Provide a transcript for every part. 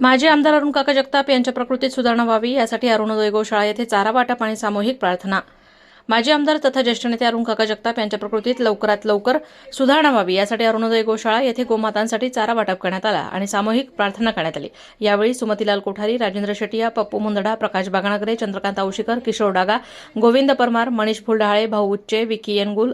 माजी आमदार अरुण काका जगताप यांच्या प्रकृतीत सुधारणा व्हावी यासाठी अरुणोदय गोशाळा येथे चारा वाटप आणि सामूहिक प्रार्थना. माजी आमदार तथा ज्येष्ठ नेते अरुण काका जगताप यांच्या प्रकृतीत लवकरात लवकर सुधारणा व्हावी यासाठी अरुणोदय गोशाळा येथे गोमातांसाठी चारा वाटप करण्यात आला आणि सामूहिक प्रार्थना करण्यात आली. यावेळी सुमतीलाल कोठारी राजेंद्र शेटिया पप्पू मुंदडा प्रकाश बागणागरे चंद्रकांत औशीकर किशोर डागा गोविंद परमार मनीष फुलढाळे भाऊ उच्चे विकी एनगुल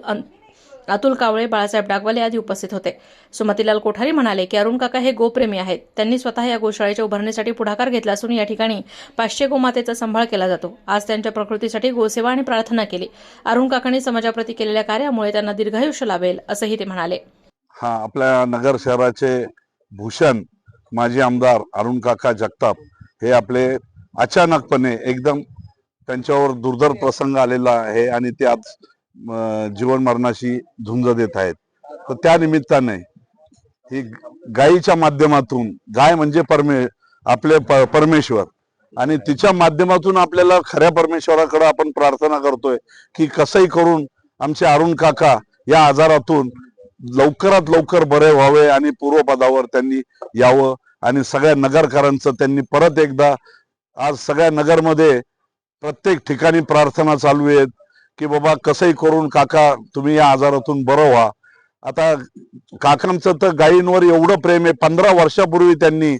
अतुल कावळे बाळासाहेब डागवाले आदी उपस्थित होते. सुमतीलाल कोठारी म्हणाले की अरुण काका हे गोप्रेमी आहेत. त्यांनी स्वतः या गोशाळेच्या उभारणीसाठी पुढाकार घेतला असून या ठिकाणी पाचशे गोमातेचा सांभाळ केला जातो. आज त्यांच्या प्रकृतीसाठी गोसेवा आणि प्रार्थना केली. अरुण काकांनी समाजाप्रती केलेल्या कार्यामुळे त्यांना दीर्घायुष्य लाभेल असंही ते म्हणाले. हा आपल्या नगर शहराचे भूषण माजी आमदार अरुण काका जगताप हे आपले अचानकपणे एकदम त्यांच्यावर दुर्धर प्रसंग आलेला आहे आणि ते आज जीवन मरणाशी झुंज देत आहेत. तर त्या निमित्ताने ही गायीच्या माध्यमातून गाय म्हणजे परमे आपले परमेश्वर. आणि तिच्या माध्यमातून आपल्याला खऱ्या परमेश्वराकडे आपण प्रार्थना करतोय की कसंही करून आमचे अरुण काका या आजारातून लवकरात लवकर बरे व्हावे आणि पूर्वपदावर त्यांनी यावं आणि सगळ्या नगरकरांचं त्यांनी परत एकदा आज सगळ्या नगरमध्ये प्रत्येक ठिकाणी प्रार्थना चालू आहेत. की बाबा कसंही करून काका तुम्ही या आजारातून बरं व्हा. आता काकांचं तर गायींवर एवढं प्रेम आहे पंधरा वर्षापूर्वी त्यांनी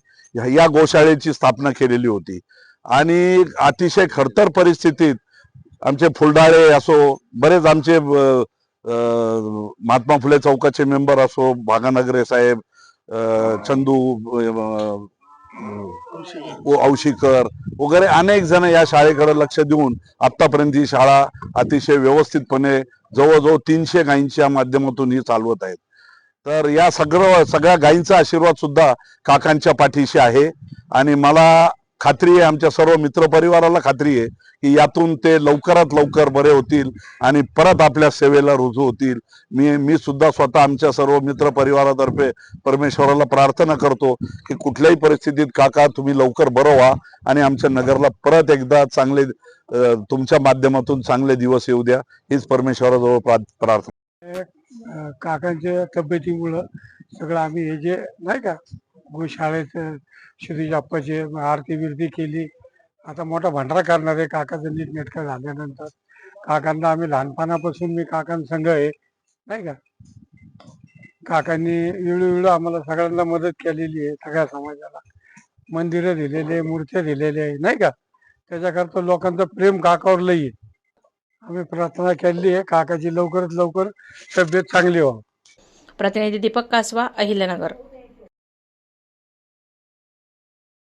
या गोशाळेची स्थापना केलेली होती. आणि अतिशय खडतर परिस्थितीत आमचे फुलडाळे असो बरेच आमचे महात्मा फुले चौकाचे मेंबर असो भागानगरे साहेब चंदू औशीकर वगैरे अनेक जण या शाळेकडे लक्ष देऊन आतापर्यंत ही शाळा अतिशय व्यवस्थितपणे जवळजवळ तीनशे गायींच्या माध्यमातून ही चालवत आहेत. तर या सगळं सगळ्या गायींचा आशीर्वाद सुद्धा काकांच्या पाठीशी आहे. आणि मला खात्री आहे आमच्या सर्व मित्रपरिवाराला खात्री आहे की यातून ते लवकरात लवकर बरे होतील आणि परत आपल्या सेवेला रुजू होतील. मी मी सुद्धा स्वतः आमच्या सर्व मित्र परिवारातर्फे परमेश्वराला प्रार्थना करतो की कुठल्याही परिस्थितीत काका तुम्ही लवकर बरं व्हा आणि आमच्या नगरला परत एकदा चांगले तुमच्या माध्यमातून चांगले दिवस येऊ द्या. हीच परमेश्वराजवळ प्रार्थना. काकांच्या तब्येतीमुळं सगळं आम्ही हे जे नाही का गोशाळेचं श्री आप्पाचे आरती बिरती केली. आता मोठा भंडारा करणार आहे. काकाचं नीटनेटकं झाल्यानंतर. काकांना आम्ही लहानपणापासून मी काकांसंग आहे. नाही का? काकांनी वेळोवेळी आम्हाला सगळ्यांना मदत केलेली आहे सगळ्या समाजाला. मंदिरं दिलेली आहे मूर्त्या दिलेल्या आहे नाही का? त्याच्याकरता लोकांचं प्रेम काकावर लई आहे. आम्ही प्रार्थना केली आहे. काकाची लवकरात लवकर तब्येत चांगली व्हावं. प्रतिनिधी दीपक कासवा अहिल्यानगर.